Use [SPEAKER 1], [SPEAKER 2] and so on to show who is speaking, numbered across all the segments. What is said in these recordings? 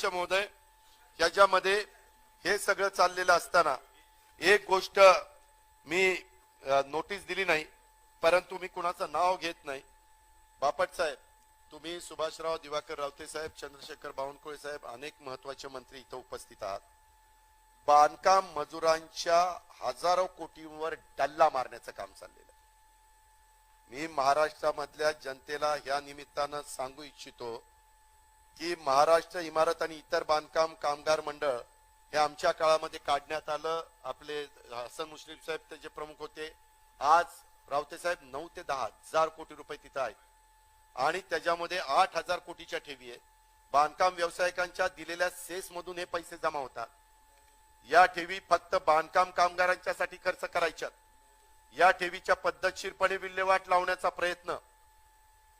[SPEAKER 1] अध्यक्ष महोदय याच्यामध्ये हे सगळं चाललेलं असताना एक गोष्ट मी नोटीस दिली नाही परंतु मी कुणाचं नाव घेत नाही. बापट साहेब तुम्ही सुभाषराव दिवाकर रावते साहेब चंद्रशेखर बावनकुळे साहेब अनेक महत्त्वाचे मंत्री इथं उपस्थित आहात. बांधकाम मजुरांच्या हजारो कोटींवर डल्ला मारण्याचं काम चाललेलं आहे. मी महाराष्ट्रामधल्या जनतेला या निमित्तानं सांगू इच्छितो की महाराष्ट्र इमारत आणि इतर बांधकाम कामगार मंडळ हे आमच्या काळामध्ये काढण्यात आलं. आपले हसन मुश्रीफ साहेब त्याचे प्रमुख होते. आज रावते साहेब नऊ ते दहा हजार कोटी रुपये तिथं आहेत. आणि त्याच्यामध्ये आठ हजार कोटीच्या ठेवी आहे बांधकाम व्यावसायिकांच्या दिलेल्या सेस मधून हे पैसे जमा होतात. या ठेवी फक्त बांधकाम कामगारांच्यासाठी खर्च करायच्यात. या ठेवीच्या पद्धतशीरपणे विल्हेवाट लावण्याचा प्रयत्न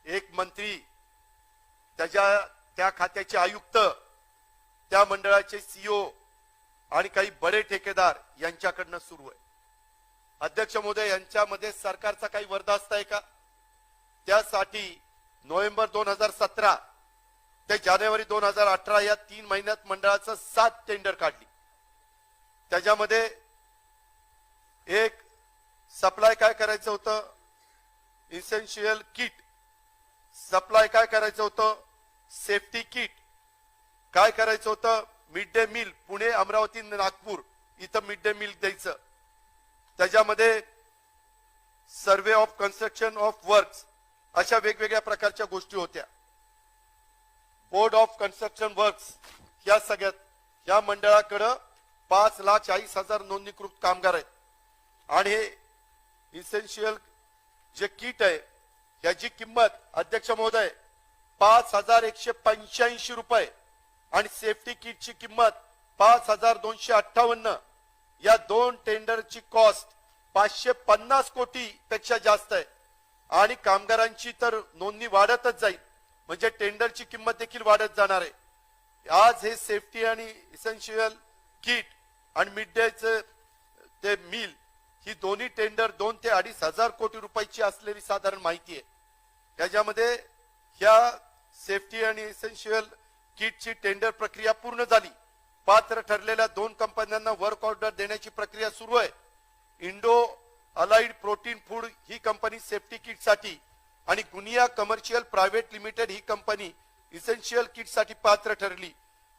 [SPEAKER 1] एक मंत्री त्याच्या त्या खात्याचे आयुक्त त्या मंडळाचे सीओ आणि काही बडे ठेकेदार यांच्याकडनं सुरू आहे. अध्यक्ष महोदय यांच्यामध्ये सरकारचा काही वरदास्त आहे का? त्यासाठी नोव्हेंबर दोन हजार सतरा ते जानेवारी दोन हजार अठरा या तीन महिन्यात मंडळाचं सात टेंडर काढली. त्याच्यामध्ये एक सप्लाय काय करायचं होतं? इसेन्शियल किट सप्लाय काय करायचं होतं? Safety kit. काय करायचं होतं? Mid day meal Pune Amravati Nagpur इथं मिड डे मील द्यायचं. त्याच्यामध्ये survey of construction of works अशा वेगवेगळ्या प्रकारच्या गोष्टी होत्या. बोर्ड ऑफ कन्स्ट्रक्शन वर्क्स या सगळ्यात या मंडळाकडं पाच लाख चाळीस हजार नोंदणीकृत कामगार आहेत. आणि हे इसेन्शियल जे किट आहे याची किंमत अध्यक्ष महोदय पाच हजार एकशे पंच्याऐंशी रुपये. आणि सेफ्टी किटची किंमत पाच हजार दोनशे अठ्ठावन्न. या दोन टेंडरची कॉस्ट पाचशे पन्नास कोटी पेक्षा जास्त आहे. आणि कामगारांची तर नोंदणी वाढतच जाईल. म्हणजे टेंडरची किंमत देखील वाढत जाणार आहे. आज हे सेफ्टी आणि इसेन्शियल किट आणि मिड डेचं ते मिल ही दोन्ही टेंडर दोन ते अडीच हजार कोटी रुपयाची असलेली साधारण माहिती आहे. त्याच्यामध्ये ह्या सेफ्टी आणि इसेन्शियल किटची टेंडर प्रक्रिया पूर्ण झाली. पात्र ठरलेल्या दोन कंपन्यांना वर्क ऑर्डर देण्याची प्रक्रिया सुरू आहे. इंडो अलाइड प्रोटीन फूड ही कंपनी सेफ्टी किटसाठी आणि गुनिया कमर्शियल प्रायव्हेट लिमिटेड ही कंपनी इसेन्शियल किटसाठी पात्र ठरली.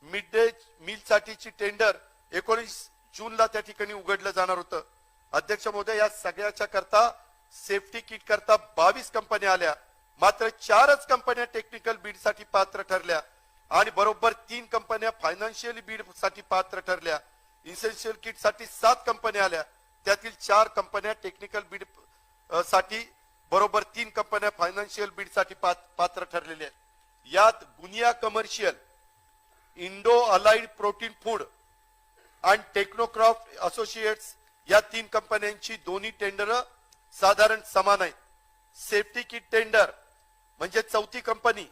[SPEAKER 1] मिड डे मीलसाठीची टेंडर एकोणीस जूनला त्या ठिकाणी उघडलं जाणार होतं. अध्यक्ष महोदय या सगळ्याच्या करता सेफ्टी किट करता बावीस कंपन्या आल्या. मात्र चारच कंपन्या टेक्निकल बीडसाठी पात्र ठरल्या आणि बरोबर तीन कंपन्या फायनान्शियल बीडसाठी पात्र ठरल्या. इसेन्शियल किटसाठी सात कंपन्या आल्या. त्यातील चार कंपन्या टेक्निकल बीडसाठी बरोबर तीन कंपन्या फायनान्शियल बीडसाठी पात्र ठरलेल्या आहेत. यात Guniya commercial Indo allied protein food आणि टेक्नोक्रॉफ्ट असोसिएट्स या तीन कंपन्यांची दोन्ही टेंडर साधारण समान आहेत. सेफ्टी किट टेंडर म्हणजे चौथी company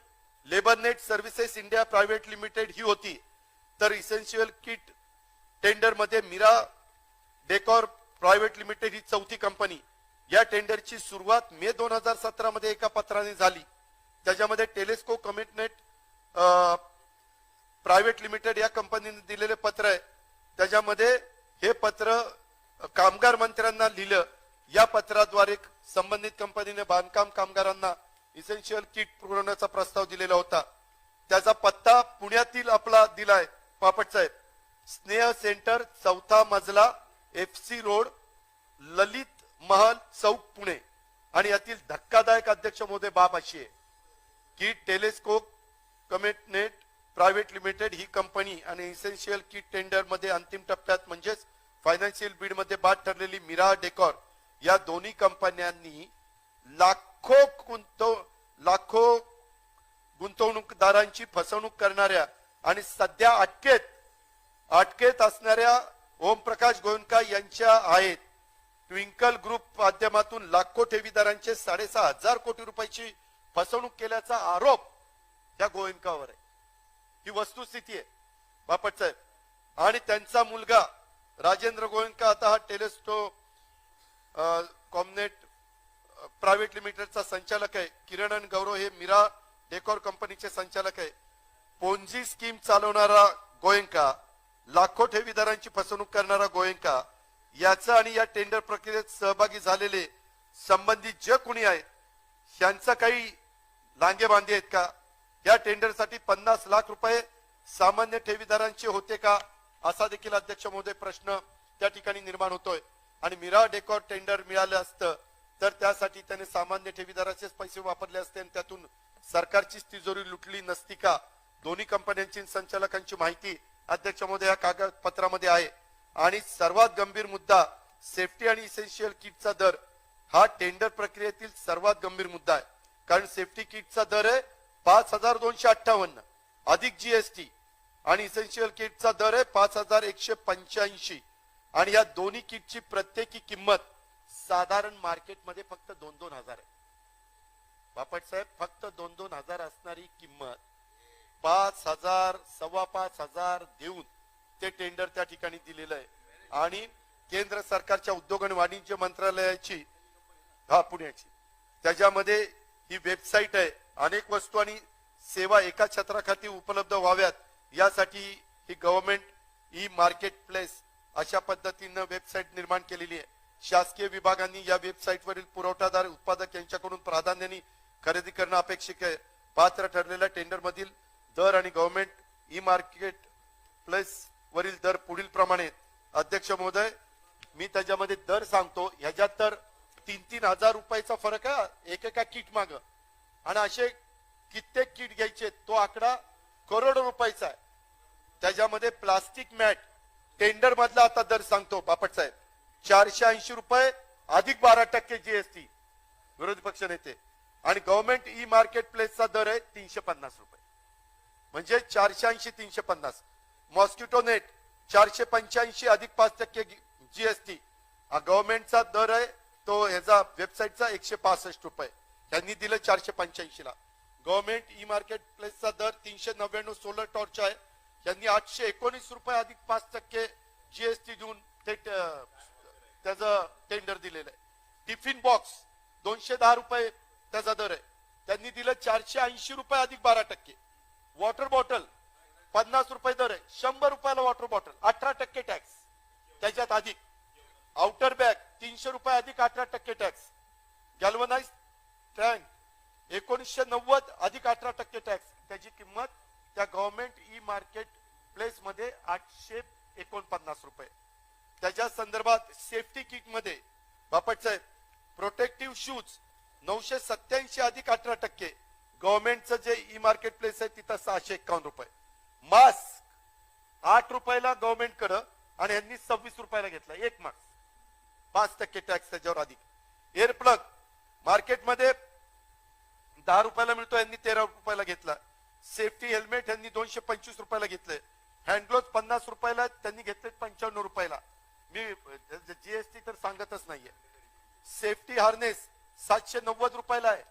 [SPEAKER 1] Labournet services India private limited ही होती. तर इसेन्शियल किट टेंडरमध्ये मीरा डेकॉर प्रायव्हेट लिमिटेड ही चौथी कंपनी. या टेंडरची सुरुवात मे दोन हजार सतरा मध्ये एका पत्राने झाली. त्याच्यामध्ये टेलेस्को कमिटमेंट प्रायव्हेट लिमिटेड या कंपनीने दिलेले पत्र आहे. त्याच्यामध्ये हे पत्र कामगार मंत्र्यांना लिहिलं. या पत्राद्वारे संबंधित कंपनीने बांधकाम कामगारांना इसेन्शियल किट पुरवण्याचा प्रस्ताव दिलेला होता. त्याचा पत्ता पुण्यातील आपला दिलाय पापट साहेब. स्नेह सेंटर चौथा मजला F C road Lalit Mahal Chowk Pune. आणि यातील धक्कादायक अध्यक्ष महोदय बाब अशी आहे. की टेलिस्कोप कमिटनेट प्रायव्हेट लिमिटेड ही कंपनी आणि इसेन्शियल किट टेंडरमध्ये अंतिम टप्प्यात म्हणजेच फायनान्शियल बीडमध्ये बाद ठरलेली मिरा डेकॉर या दोन्ही कंपन्यांनी लाख लाखो गुंतव लाखो गुंतवणूकदारांची फसवणूक करणाऱ्या आणि सध्या अटकेत अटकेत असणाऱ्या ओमप्रकाश गोयंका यांच्या आहेत. ट्विंकल ग्रुप माध्यमातून लाखो ठेवीदारांचे साडेसहा हजार कोटी रुपयाची फसवणूक केल्याचा आरोप या गोयंकावर आहे. ही वस्तुस्थिती आहे. बापट साहेब आणि त्यांचा मुलगा राजेंद्र गोयंका आता हा टेलेस्टो कॉमनेट प्रायव्हेट लिमिटेडचा संचालक आहे. किरण आणि गौरव हे मीरा डेकोर कंपनीचे संचालक आहे. पोंजी स्कीम चालवणारा गोयंका लाखो ठेवीदारांची फसवणूक करणारा गोयंका याचं आणि या टेंडर प्रक्रियेत सहभागी झालेले संबंधित जे कोणी आहेत त्यांचा काही लांगे बांधे आहेत का? या टेंडरसाठी पन्नास लाख रुपये सामान्य ठेवीदारांचे होते का? असा देखील अध्यक्ष महोदय प्रश्न त्या ठिकाणी निर्माण होतोय. आणि मिरा डेकोर टेंडर मिळालं असतं तर त्यासाठी त्याने सामान्य ठेवीदाराचेच पैसे वापरले असते आणि त्यातून सरकारचीच तिजोरी लुटली नसती का? दोन्ही कंपन्यांची संचालकांची माहिती अध्यक्ष महोदय या कागदपत्रामध्ये आहे. आणि सर्वात गंभीर मुद्दा सेफ्टी आणि इसेन्शियल किटचा दर. हा टेंडर प्रक्रियेतील सर्वात गंभीर मुद्दा आहे. कारण सेफ्टी किटचा दर आहे पाच हजार दोनशे अठ्ठावन्न. अधिक जीएसटी आणि इसेन्शियल किटचा दर आहे पाच हजार एकशे पंच्याऐंशी. आणि या दोन्ही किटची प्रत्येकी किंमत साधारण मार्केटमध्ये फक्त दोन दोन हजार आहे. बापट साहेब फक्त दोन दोन हजार असणारी किंमत पाच हजार सव्वा पाच हजार देऊन ते टेंडर त्या ठिकाणी दिलेलं आहे. आणि केंद्र सरकारच्या उद्योग आणि वाणिज्य मंत्रालयाची हा पुण्याची. त्याच्यामध्ये ही वेबसाईट आहे. अनेक वस्तू आणि सेवा एका छत्राखाली उपलब्ध व्हाव्यात. यासाठी ही गव्हर्नमेंट ई मार्केट प्लेस अशा पद्धतीनं वेबसाईट निर्माण केलेली आहे. शासकीय विभागांनी या वेबसाईटवरील पुरवठादार उत्पादक यांच्याकडून प्राधान्याने खरेदी करणं अपेक्षित आहे. पात्र ठरलेल्या टेंडर मधील दर आणि गव्हर्नमेंट ई मार्केट प्लेस वरील दर पुढील प्रमाणे. अध्यक्ष महोदय मी त्याच्यामध्ये दर सांगतो ह्याच्यात तर तीन तीन हजार रुपयाचा फरक आहे एकेका किट माग. आणि असे कित्येक किट घ्यायचे तो आकडा करोडो रुपयाचा आहे. त्याच्यामध्ये प्लास्टिक मॅट टेंडर मधला आता दर सांगतो बापट साहेब. चारशे ऐंशी रुपये अधिक बारा टक्के जीएसटी विरोधी पक्ष नेते. आणि गव्हर्नमेंट ई मार्केट प्लेसचा दर आहे तीनशे पन्नास रुपये. म्हणजे चारशे ऐंशी तीनशे पन्नास. मॉस्किटो नेट चारशे पंच्याऐंशी अधिक पाच टक्के जीएसटी गव्हर्नमेंटचा दर आहे तो ह्याचा वेबसाईटचा एकशे पासष्ट रुपये. त्यांनी दिलं चारशे पंच्याऐंशी ला. गव्हर्नमेंट ई मार्केट प्लेसचा दर तीनशे नव्याण्णव सोलर टॉर्च आहे. त्यांनी आठशे एकोणीस रुपये अधिक पाच टक्के जीएसटी देऊन थेट त्याचं टेंडर दिलेलं आहे. टिफिन बॉक्स दोनशे दहा रुपये त्याचा दर आहे. त्यांनी दिलं चारशे ऐंशी रुपये अधिक बारा टक्के. वॉटर बॉटल पन्नास रुपये दर आहे. शंभर रुपयाला वॉटर बॉटल अठरा टक्के टॅक्स त्याच्यात अधिक. आउटर बॅग तीनशे रुपये अधिक अठरा टक्के टॅक्स गॅल्वनाइज टँक एकोणीसशे नव्वद अधिक अठरा टक्के टॅक्स त्याची किंमत त्या गव्हर्नमेंट ई मार्केट प्लेस मध्ये आठशे एकोणपन्नास रुपये. त्याच्या संदर्भात सेफ्टी किटमध्ये बापट साहेब प्रोटेक्टिव्ह शूज नऊशे सत्याऐंशी अधिक अठरा टक्के. गव्हर्नमेंटचं जे ई मार्केट प्लेस आहे तिथं सहाशे एक्कावन्न रुपये. मास्क आठ रुपयाला गव्हर्नमेंट कडं आणि यांनी सव्वीस रुपयाला घेतला. एक मास्क पाच टक्के टॅक्स त्याच्यावर अधिक. एअर प्लग मार्केटमध्ये दहा रुपयाला मिळतो यांनी तेरा रुपयाला घेतला. सेफ्टी हेल्मेट यांनी दोनशे पंचवीस रुपयाला घेतले. हँडग्लोज पन्नास रुपयाला त्यांनी घेतले पंच्याण्णव रुपयाला. मी म्हणजे जीएसटी तर सांगतच नाहीये. सेफ्टी हार्नेस सातशे नव्वद रुपयाला आहे.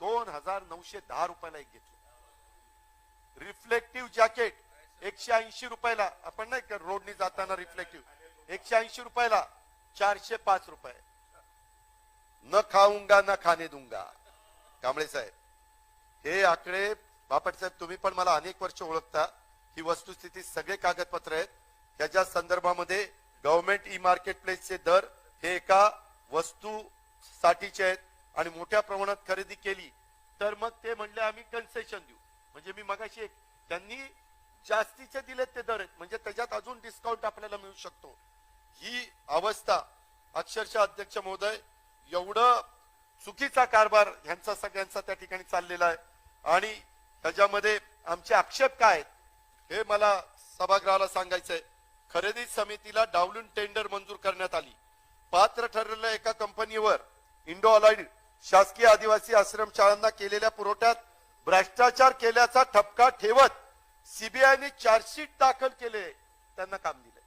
[SPEAKER 1] दोन हजार नऊशे दहा रुपयाला एक घेतलं. रिफ्लेक्टिव्ह जॅकेट एकशे ऐंशी रुपयाला आपण नाही का रोडनी जाताना रिफ्लेक्टिव्ह एकशे ऐंशी रुपयाला चारशे पाच रुपये. न खाऊंगा न खाणे दुंगा. कांबळे साहेब हे आकडे बापट साहेब तुम्ही पण मला अनेक वर्ष ओळखता. ही वस्तुस्थिती सगळे कागदपत्र आहेत. त्याच्या संदर्भामध्ये गव्हर्नमेंट ई मार्केट प्लेसचे दर हे एका वस्तू साठीचे आहेत आणि मोठ्या प्रमाणात खरेदी केली तर मग ते म्हणले आम्ही कन्सेशन देऊ. म्हणजे मी मगाशी एक त्यांनी जास्तीचे दिलेत ते दर आहेत. म्हणजे त्याच्यात अजून डिस्काउंट आपल्याला मिळू शकतो. ही अवस्था अक्षरशः अध्यक्ष महोदय एवढं चुकीचा कारभार ह्यांचा सगळ्यांचा त्या ठिकाणी चाललेला आहे. आणि त्याच्यामध्ये आमचे आक्षेप काय आहेत हे मला सभागृहाला सांगायचंय. खरेदी समितीला डावलून टेंडर मंजूर करण्यात आली. पात्र ठरलेल्या एका कंपनीवर इंडो अलाइड शासकीय आदिवासी आश्रमशाळांना केलेल्या पुरवठ्यात भ्रष्टाचार केल्याचा ठपका ठेवत सीबीआयने चार्जशीट दाखल केले त्यांना काम दिले.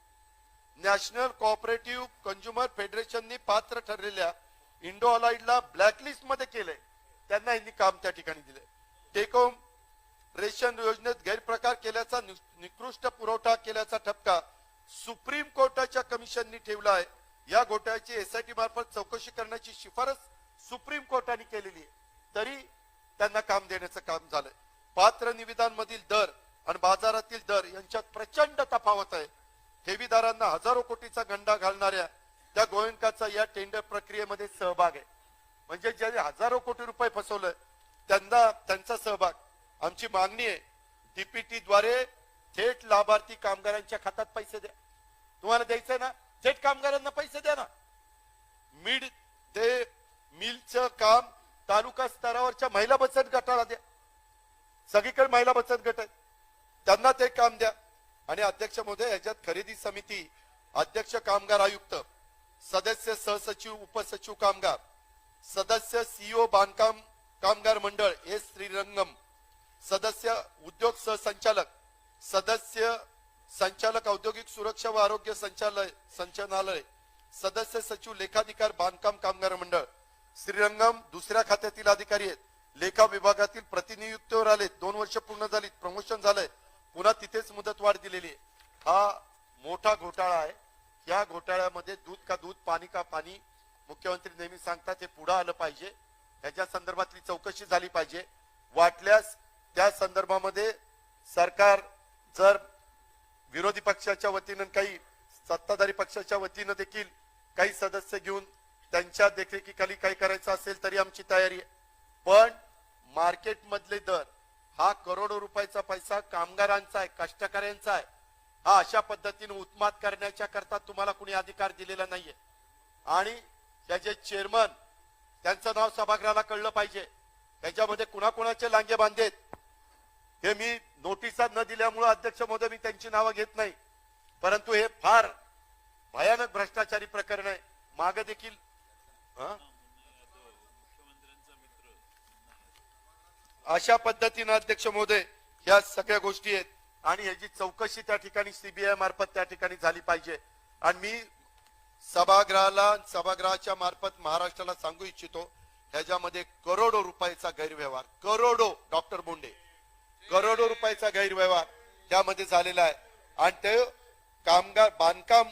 [SPEAKER 1] नॅशनल कोऑपरेटिव्ह कंझ्युमर फेडरेशनने पात्र ठरलेल्या इंडो अलाइडला ब्लॅकलिस्टमध्ये केले त्यांना यांनी काम त्या ठिकाणी दिले. टेकोम रेशन योजनेत गैरप्रकार केल्याचा निकृष्ट पुरवठा केल्याचा ठपका सुप्रीम कोर्टाच्या कमिशननी ठेवला आहे. या घोटाळ्याची एसआयटी मार्फत चौकशी करण्याची शिफारस सुप्रीम कोर्टाने केलेली आहे. तरी त्यांना काम देण्याचं काम झालंय. पात्र निविदांमधील दर आणि बाजारातील दर यांच्यात प्रचंड तफावत आहे. ठेवीदारांना हजारो कोटीचा गंडा घालणाऱ्या त्या गोयंकाचा या टेंडर प्रक्रियेमध्ये सहभाग आहे. म्हणजे ज्यांनी हजारो कोटी रुपये फसवलंय त्यांना त्यांचा सहभाग. आमची मागणी आहे डीपीटी द्वारे थेट लाभार्थी कामगारांच्या खात्यात पैसे द्या. तुम्हाला द्यायचं ना? थेट कामगारांना पैसे द्या ना. मिड ते मिलचं काम तालुका स्तरावरच्या महिला बचत गटाला द्या. सगळीकडे महिला बचत गट आहेत. त्यांना ते काम द्या. आणि अध्यक्ष महोदय याच्यात खरेदी समिती अध्यक्ष कामगार आयुक्त सदस्य सहसचिव उपसचिव कामगार सदस्य सीओ बांधकाम कामगार मंडळ एस श्रीरंगम सदस्य उद्योग सहसंचालक सदस्य संचालक औद्योगिक सुरक्षा व आरोग्य संचालय संचालनालय सदस्य सचिव लेखाधिकार बांधकाम कामगार मंडळ श्रीरंगम दुसऱ्या खात्यातील अधिकारी आहेत. लेखा विभागातील प्रतिनियुक्तीवर आले. दोन वर्ष पूर्ण झाली. प्रमोशन झालंय. पुन्हा तिथेच मुदतवाढ दिलेली आहे. हा मोठा घोटाळा आहे. या घोटाळ्यामध्ये दूध का दूध पाणी का पाणी मुख्यमंत्री नेहमी सांगतात हे पुढे आलं पाहिजे. याच्या संदर्भातली चौकशी झाली पाहिजे. वाटल्यास त्या संदर्भामध्ये सरकार जर पक्षाच्या वतीनं काही सत्ताधारी पक्षाच्या वतीनं देखील काही सदस्य घेऊन त्यांच्या देखरेखीखाली काही करायचं असेल तरी आमची तयारी आहे. पण मार्केट मधले दर हा करोडो रुपयाचा पैसा कामगारांचा आहे कष्टकऱ्यांचा आहे. हा अशा पद्धतीने उत्माद करण्याच्या करता तुम्हाला कुणी अधिकार दिलेला नाहीये. आणि त्याचे चेअरमन त्यांचं नाव सभागृहाला कळलं पाहिजे. त्याच्यामध्ये कुणाकुणाचे लांगे बांधेत हे मी नोटिसा न दिल्यामुळे अध्यक्ष महोदय मी त्यांची नावं घेत नाही. परंतु हे फार भयानक भ्रष्टाचारी प्रकरण आहे. माग देखील अशा पद्धतीनं अध्यक्ष महोदय या सगळ्या गोष्टी आहेत आणि याची चौकशी त्या ठिकाणी सीबीआय मार्फत त्या ठिकाणी झाली पाहिजे. आणि मी सभागृहाला सभागृहाच्या मार्फत महाराष्ट्राला सांगू इच्छितो ह्याच्यामध्ये करोडो रुपयाचा गैरव्यवहार करोडो डॉक्टर बोंडे करोडो रुपयाचा गैरव्यवहार त्यामध्ये झालेला आहे. आणि ते कामगार बांधकाम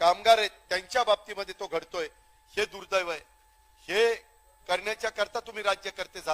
[SPEAKER 1] कामगार आहेत त्यांच्या बाबतीमध्ये तो घडतोय. हे दुर्दैव आहे. हे करण्याच्या करता तुम्ही राज्यकर्ते झाला